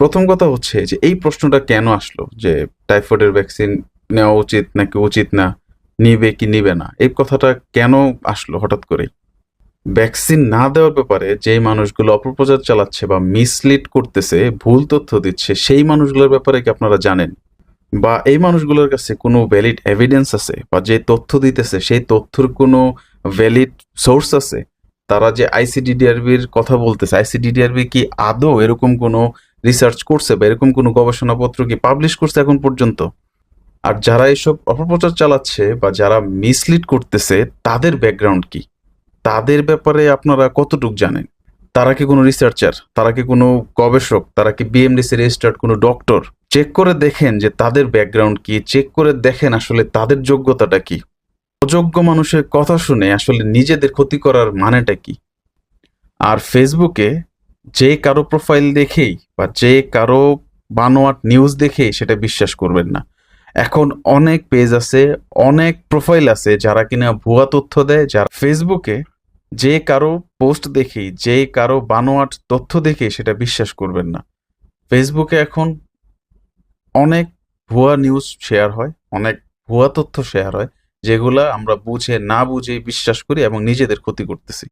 প্রথম কথা হচ্ছে যে এই প্রশ্নটা কেন আসলো? যে টাইফয়েডের ভ্যাকসিন নেওয়া উচিত নাকি উচিত না? নিবে কি নিবে না? এই কথাটা কেন আসলো হঠাৎ করেই? ভ্যাকসিন না দেওয়ার ব্যাপারে যে মানুষগুলো অপপ্রচার চালাচ্ছে বা মিসলিড করতেছে, ভুল তথ্য দিচ্ছে, সেই মানুষগুলোর ব্যাপারে কি আপনারা জানেন? বা এই মানুষগুলোর কাছে কোনো ভ্যালিড এভিডেন্স আছে? বা যে তথ্য দিতেছে, সেই তথ্যর কোনো ভ্যালিড সোর্স আছে? তারা যে আইসিডিডিআরবির কথা বলতেছে আইসিডিডিআরবি কি আদৌ এরকম কোনো রিসার্চ করছে বা এরকম কোনো গবেষণাপত্র কি পাবলিশ করছে এখন পর্যন্ত? আর যারা এসব অপপ্রচার চালাচ্ছে বা যারা মিসলিড করতেছে, তাদের ব্যাকগ্রাউন্ড কি? তাদের ব্যাপারে আপনারা কতটুক জানেন? তারা কি কোনো রিসার্চার তারা কি কোনো গবেষক? তারা কি বিএমডিসি রেজিস্টার্ড কোনো ডক্টর চেক করে দেখেন যে তাদের ব্যাকগ্রাউন্ড কি চেক করে দেখেন আসলে তাদের যোগ্যতাটা কি। অযোগ্য মানুষের কথা শুনে আসলে নিজেদের ক্ষতি করার মানেটা কি? আর ফেসবুকে যে কারও প্রোফাইল দেখেই বা যে কারও বানোয়াট নিউজ দেখেই সেটা বিশ্বাস করবেন না। এখন অনেক পেজ আছে, অনেক প্রোফাইল আছে যারা কিনা ভুয়া তথ্য দেয়, যারা ফেসবুকে যে কারও পোস্ট দেখেই, যে কারও বানোয়াট তথ্য দেখেই সেটা বিশ্বাস করবেন না। ফেসবুকে এখন অনেক ভুয়া নিউজ শেয়ার হয়, অনেক ভুয়া তথ্য শেয়ার হয়, যেগুলা আমরা বুঝে না বুঝে বিশ্বাস করি এবং নিজেদের ক্ষতি করতেছি।